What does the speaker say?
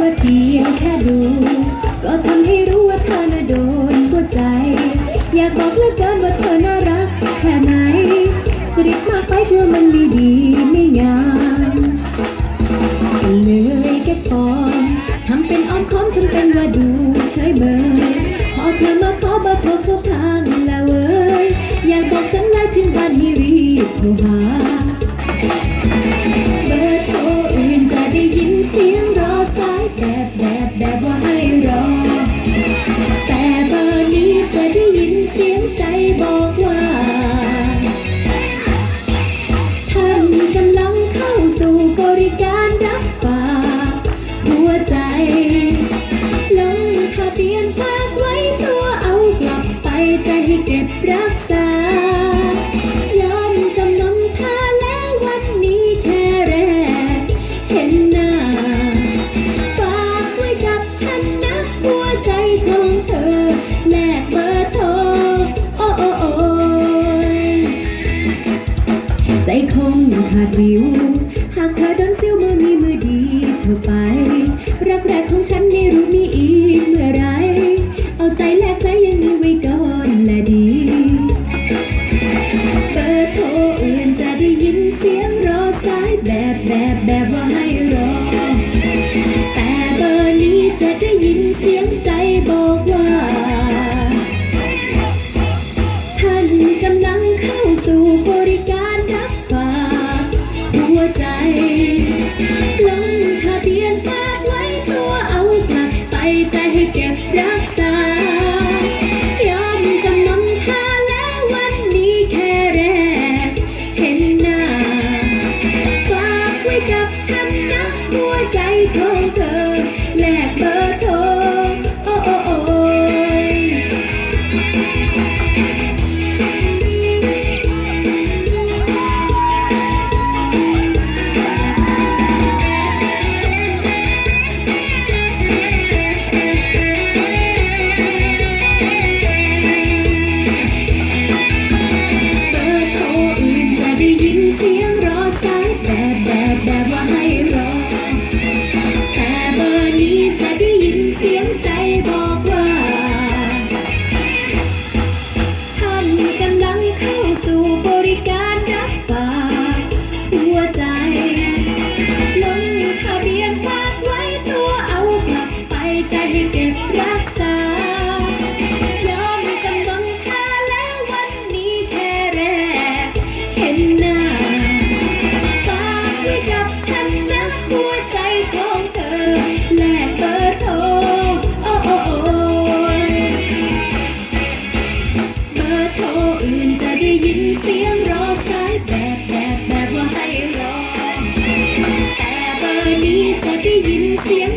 ว่าเพียงแค่ดู ก็ทำให้รู้ว่าเธอน่ะโดนหัวใจ อยากบอกเหลือเกินว่าเธอน่ารักแค่ไหนจะรีบมากไปกลัวมันไม่ดีไม่งามเลยแค่ปลอมทำเป็นอ้อมค้อมทำเป็นว่าดู ช้เบอร์พอเธอมาขอเบอร์โทรทุกทางแล้วเว้ยอยากบอกจังเลยถึงบ้านให้รีบโทรหา ฉันนะหัวใจของเธอแลกเบอร์โทรโอ้โอ้โอ้ยใจคงขาดวิว หากเธอโดนซิ้วมือมีมือดีเธอไป รักแรกของฉันไม่รู้มีอีกเมื่อไร เอาใจแลกใจยังมีไว้ก่อนและดี เบอร์โทรอื่นจะได้ยินเสียง นะหัวใจของเธอ รักษายอมจำนนท่าแล้ววันนี้แค่แรกเห็นหน้าฝากไว้กับฉันนะหัวใจของเธอ แลกเบอร์โทรโอ้โอ้โอ้ยเบอร์โทรอื่นจะได้ยินเสียงรอสายแบบแบบแบบว่าให้รอ แต่เบอร์นี้จะได้ยินเสียง